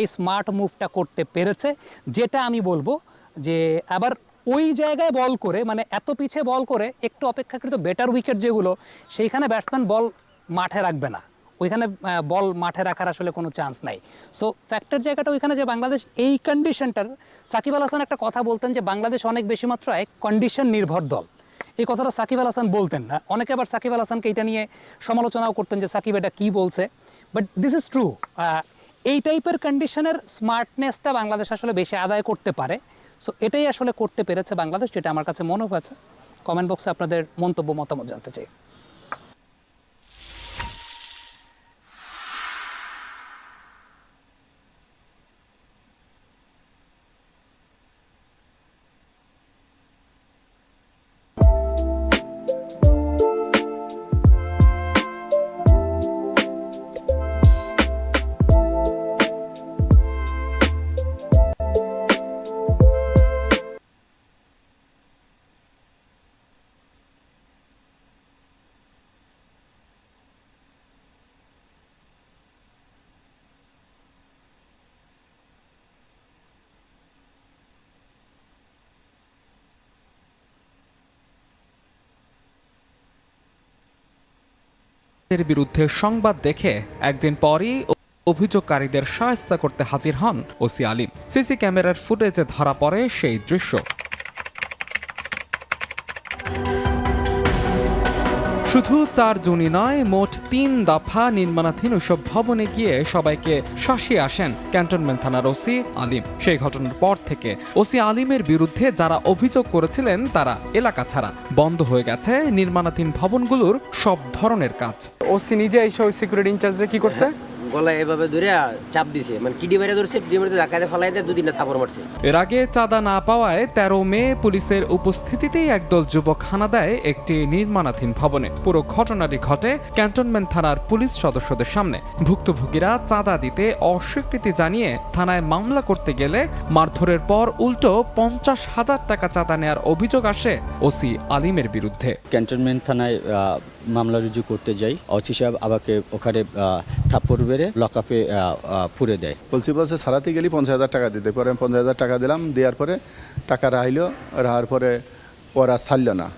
এই স্মার্ট মুভটা করতে পেরেছে, যেটা আমি বলব যে আবার ওই জায়গায় বল করে মানে এত পিছে বল করে, একটু অপেক্ষাকৃত বেটার উইকেট যেগুলো, সেইখানে ব্যাটসম্যান বল মাঠে রাখবে না। ওইখানে বল মাঠে রাখার আসলে কোনো চান্স নাই। সো ফ্যাক্টর জায়গাটা ওইখানে যে বাংলাদেশ, এই কন্ডিশনটার সাকিব আল হাসান একটা কথা বলতেন যে বাংলাদেশ অনেক বেশি মাত্রায় কন্ডিশন নির্ভর দল। এই কথাটা সাকিব আল হাসান বলতেন না। অনেকে আবার সাকিব আল হাসানকে এটা নিয়ে সমালোচনাও করতেন যে সাকিব এটা কী বলছে। বাট দিস ইজ ট্রু এই টাইপের কন্ডিশনের স্মার্টনেসটা বাংলাদেশ আসলে বেশি আদায় করতে পারে। সো এটাই আসলে করতে পেরেছে বাংলাদেশ, যেটা আমার কাছে মনে হয়েছে। কমেন্ট বক্সে আপনাদের মন্তব্য, মতামত জানতে চাই। বিরুদ্ধে সংবাদ দেখে একদিন পরই অভিযোগকারীদের সহায়তা করতে হাজির হন ওসি আলিম। সিসি ক্যামেরার ফুটেজে ধরা পড়ে সেই দৃশ্য। শুধু চার জনই নয়, মোট তিন দফা নির্মাণাধীন ওসব ভবনে গিয়ে সবাইকে শাসিয়ে আসেন ক্যান্টনমেন্ট থানার ওসি আলিম। সেই ঘটনার পর থেকে ওসি আলিমের বিরুদ্ধে যারা অভিযোগ করেছিলেন, তারা এলাকা ছাড়া বন্ধ হয়ে গেছে। নির্মাণাধীন ভবনগুলোর সব ধরনের কাজ। ওসি নিজে এইসব সিকিউরিটি ইনচার্জে কি করছে? গলায় এভাবে ধরে চাপ দিছে। মানে কিডি মেরে ধরছে কিডি মেরে ধাক্কাতে ফালাই দেয় দুদিনটা থাপড় মারছে। এর আগে চাঁদা না পাওয়ায় তেরো মে পুলিশের উপস্থিতিতেই একদল যুবক হানা দেয় একটি নির্মাণাধীন ভবনে। পুরো ঘটনাটি ঘটে ক্যান্টনমেন্ট থানার পুলিশ সদস্যদের সামনে। ভুক্তভোগীরা চাঁদা দিতে অস্বীকৃতি জানিয়ে থানায় মামলা করতে গেলে মারধরের পর উল্টো পঞ্চাশ হাজার টাকা চাঁদা নেয়ার অভিযোগ আসে ওসি আলিমের বিরুদ্ধে। ক্যান্টনমেন্ট থানায় আহ, মামলা রুজু করতে যাই। অচি সাহেব আমাকে ওখানে থাপ্পড় বেড়ে লকআপে পুরে দেয়। বলছি, বলছে, সারাতে গেলি পঞ্চাশ হাজার টাকা দিতে। পরে পঞ্চাশ হাজার টাকা দিলাম, দেওয়ার পরে টাকা রাহিল, রাহার পরে ওরা সারল না।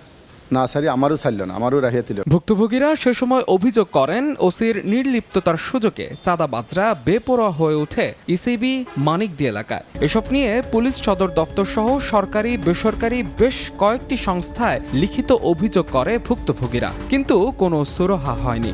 না, সারি আমারও ছাড়ল না, আমারও রাহিয়া দিল। ভুক্তভোগীরা সে সময় অভিযোগ করেন, ওসির নির্লিপ্ততার সুযোগে চাঁদাবাজরা বেপরোয়া হয়ে ওঠে ইসিবি মানিকদি এলাকায়। এসব নিয়ে পুলিশ সদর দপ্তর সহ সরকারি, বেসরকারি বেশ কয়েকটি সংস্থায় লিখিত অভিযোগ করে ভুক্তভোগীরা। কিন্তু কোনো সুরহা হয়নি।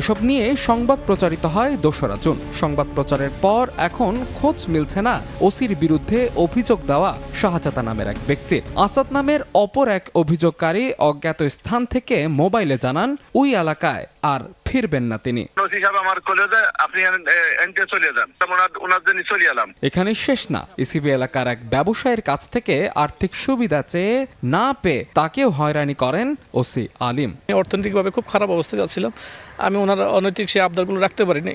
এসব নিয়ে সংবাদ প্রচারিত হয় দোসরা জুন। সংবাদ প্রচারের পর এখন খোঁজ মিলছে না ওসির বিরুদ্ধে অভিযোগ দেওয়া শাহজাদা নামের এক ব্যক্তির আসাদ নামের অপর এক অভিযোগকারী অজ্ঞাত স্থান থেকে মোবাইলে জানান ওই এলাকায় আর ফিরবেন না তিনি। ওসি সাহেব আমার কলেজে আপনি এনকে চলে যান। ওনার ওনার চলে এলাম। এখানে শেষ না। ইসিবি এলাকার এক ব্যবসায়ীর কাছ থেকে আর্থিক সুবিধা চেয়ে না পেয়ে তাকেও হয়রানি করেন ওসি আলিম। আমি অর্থনৈতিকভাবে খুব খারাপ অবস্থায় যাচ্ছিলাম। আমি ওনার অনৈতিক সেই আবদারগুলো রাখতে পারিনি।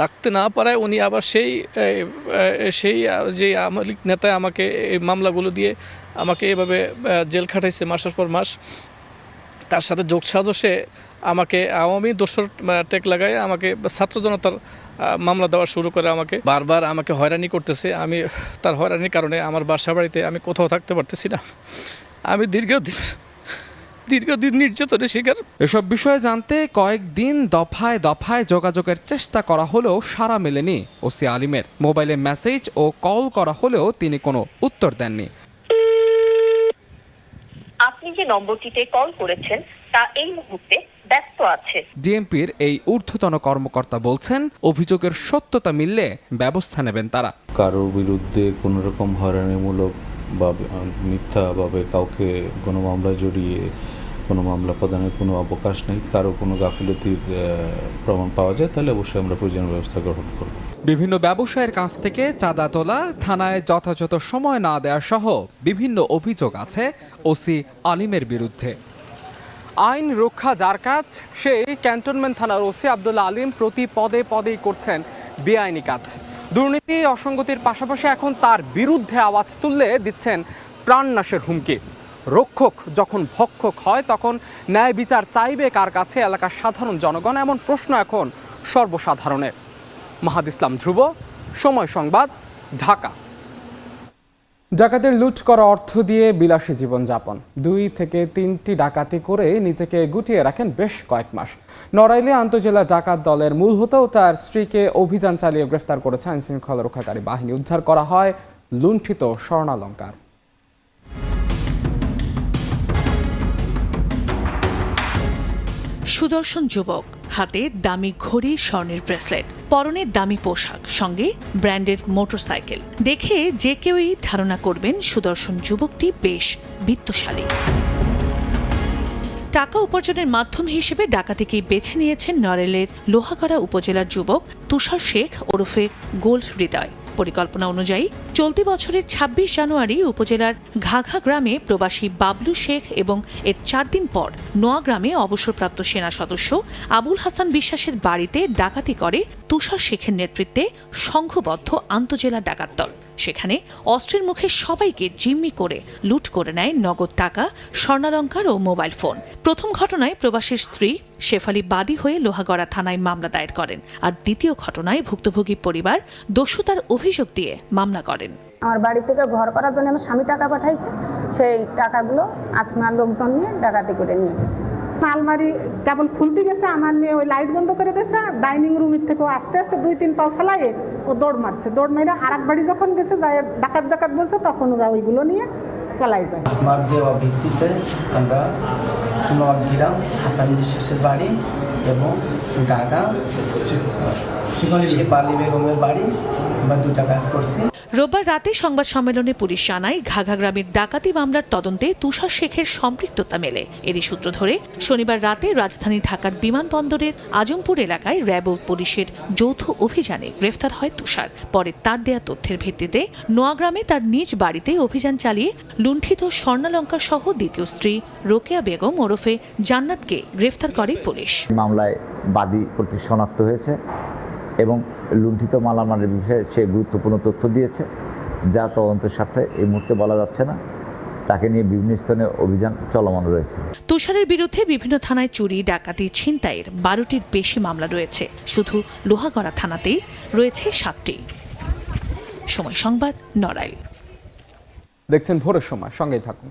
রাখতে না পারায় উনি আবার সেই সেই যে আওয়ামী লীগ নেতা আমাকে এই মামলাগুলো দিয়ে আমাকে এভাবে জেল খাটাইছে মাসের পর মাস, তার সাথে যোগ সাজসে আমাকে আওয়ামী দোসর টেক লাগায় আমাকে ছাত্র জনতার মামলা দেওয়া শুরু করে আমাকে। বারবার আমাকে হয়রানি করতেছে, আমি তার হয়রানির কারণে আমার বাসা বাড়িতে আমি কোথাও থাকতে পারতেছি না। আমি দীর্ঘদিন দীর্ঘদিন নির্যাতনের শিকার। এসব বিষয়ে জানতে কয়েকদিন দফায় দফায় যোগাযোগের চেষ্টা করা হলেও সাড়া মেলেনি ওসি আলিমের। মোবাইলে মেসেজ ও কল করা হলেও তিনি কোনো উত্তর দেননি। আপনি যে নম্বরটিতে কল করেছেন তা এই মুহূর্তে ব্যস্ত আছে। ডিএমপির এই ঊর্ধ্বতন কর্মকর্তা বলছেন অভিযোগের সত্যতা মিললে ব্যবস্থা নেবেন তারা। কারোর বিরুদ্ধে কোনো রকম হয়রানিমূলক বা মিথ্যাভাবে কাউকে কোনো মামলায় জড়িয়ে কোনো মামলা প্রদানের কোনো অবকাশ নেই, কারও কোনো গাফিলতির প্রমাণ পাওয়া যায়, তাহলে অবশ্যই আমরা প্রয়োজনীয় ব্যবস্থা গ্রহণ করব। বিভিন্ন ব্যবসায়ের কাছ থেকে চাঁদা তোলা, থানায় যথাযথ সময় না দেওয়া সহ বিভিন্ন অভিযোগ আছে ওসি আলিমের বিরুদ্ধে। আইন রক্ষা যার কাজ, সেই ক্যান্টনমেন্ট থানার ওসি আব্দুল্লা আলিম প্রতি পদে পদেই করছেন বেআইনি কাজ। দুর্নীতি, অসঙ্গতির পাশাপাশি এখন তার বিরুদ্ধে আওয়াজ তুললে দিচ্ছেন প্রাণনাশের হুমকি। রক্ষক যখন ভক্ষক হয়, তখন ন্যায় বিচার চাইবে কার কাছে? এলাকার সাধারণ জনগণ, এমন প্রশ্ন এখন সর্বসাধারণের। মাহাদ ইসলাম ধ্রুব, সময় সংবাদ, ঢাকা। ডাকাতের লুট করা অর্থ দিয়ে বিলাসী জীবনযাপন দুই থেকে তিনটি ডাকাতি করে নিজেকে গুটিয়ে রাখেন বেশ কয়েক মাস। নড়াইলে আন্তজেলা ডাকাত দলের মূল হতেও তার স্ত্রীকে অভিযান চালিয়ে গ্রেফতার করেছে আইন শৃঙ্খলা রক্ষাকারী বাহিনী। উদ্ধার করা হয় লুণ্ঠিত স্বর্ণালঙ্কার। সুদর্শন যুবক, হাতে দামি ঘড়ি, স্বর্ণের ব্রেসলেট, পরনে দামি পোশাক, সঙ্গে ব্র্যান্ডের মোটরসাইকেল। দেখে যে কেউই ধারণা করবেন সুদর্শন যুবকটি বেশ বিত্তশালী। টাকা উপার্জনের মাধ্যম হিসেবে ডাকাতিকেই বেছে নিয়েছেন নড়েলের লোহাগড়া উপজেলার যুবক তুষার শেখ ওরফে গোল্ড হৃদয়। পরিকল্পনা অনুযায়ী চলতি বছরের ২৬ জানুয়ারি উপজেলার ঘাঘা গ্রামে প্রবাসী বাবলু শেখ এবং এর চার দিন পর নোয়া গ্রামে অবসরপ্রাপ্ত সেনা সদস্য আবুল হাসান বিশ্বাসের বাড়িতে ডাকাতি করে তুষার শেখের নেতৃত্বে সংঘবদ্ধ আন্তজেলা ডাকাত দল। সেখানে অস্ত্রের মুখে সবাইকে জিম্মি করে লুট করে নেয় নগদ টাকা, স্বর্ণালঙ্কার ও মোবাইল ফোন। প্রথম ঘটনায় প্রবাসীর স্ত্রী শেফালি বাদী হয়ে লোহাগড়া থানায় মামলা দায়ের করেন আর দ্বিতীয় ঘটনায় ভুক্তভোগী পরিবার দস্যুতার অভিযোগ দিয়ে মামলা করেন। আমার বাড়ি থেকে ঘর করার জন্য আমার স্বামী টাকা পাঠাইছে, সেই টাকাগুলো আসমার লোকজন নিয়ে ডাকাতি করে নিয়ে গেছে। আলমারি কেবল খুলতে গেছে আমার মেয়ে ওই লাইট বন্ধ করে দিয়েছে ডাইনিং রুমের থেকে আস্তে আস্তে দুই তিন পাও ফেলাইয়ে ও দৌড় মারছে। দৌড় মেরে আর এক বাড়ি যখন গেছে যায় ডাকাত ডাকাত বলছে তখন ওরা ওইগুলো নিয়ে পলাই যায়। আমার দেওয়া ভিত্তিতে আমরা নবগ্রাম হাসান বিশ্বাসের বাড়ি এবং ঢাকা শেফালি বেগমের বাড়ি আমরা দুটা কাজ করছি। রোববার রাতে সংবাদ সম্মেলনে পুলিশ জানায়, ঘাঘা গ্রামের ডাকাতি মামলার তদন্তে তুষার শেখের সম্পৃক্ততা মেলে। এরই সূত্র ধরে, শনিবার রাতে রাজধানী ঢাকার বিমানবন্দরের আজমপুর এলাকায় র্যাব ও পুলিশের যৌথ অভিযানে গ্রেফতার হয় তুষার। পরে তার দেয়া তথ্যের ভিত্তিতে নোয়াগ্রামে তার নিজ বাড়িতে অভিযান চালিয়ে লুণ্ঠিত স্বর্ণালঙ্কা সহ দ্বিতীয় স্ত্রী রোকেয়া বেগম ওরফে জান্নাতকে গ্রেফতার করে পুলিশ। মামলায় বাদী প্রতি শনাক্ত হয়েছে। এবং লুণ্ঠিত মালামালের বিষয়ে সে গুরুত্বপূর্ণ তথ্য দিয়েছে। যা তদন্তের স্বার্থে এই মুহূর্তে বলা যাচ্ছে না। তাকে নিয়ে বিভিন্ন স্থানে অভিযান চলমান রয়েছে। তুষারের বিরুদ্ধে বিভিন্ন থানায় চুরি ডাকাতি ছিনতাইয়ের বারোটির বেশি মামলা রয়েছে। শুধু লোহাগড়া থানাতেই রয়েছে সাতটি। সময় সংবাদ নড়াইল। দেখছেন ভোরের সময় সঙ্গেই থাকুন।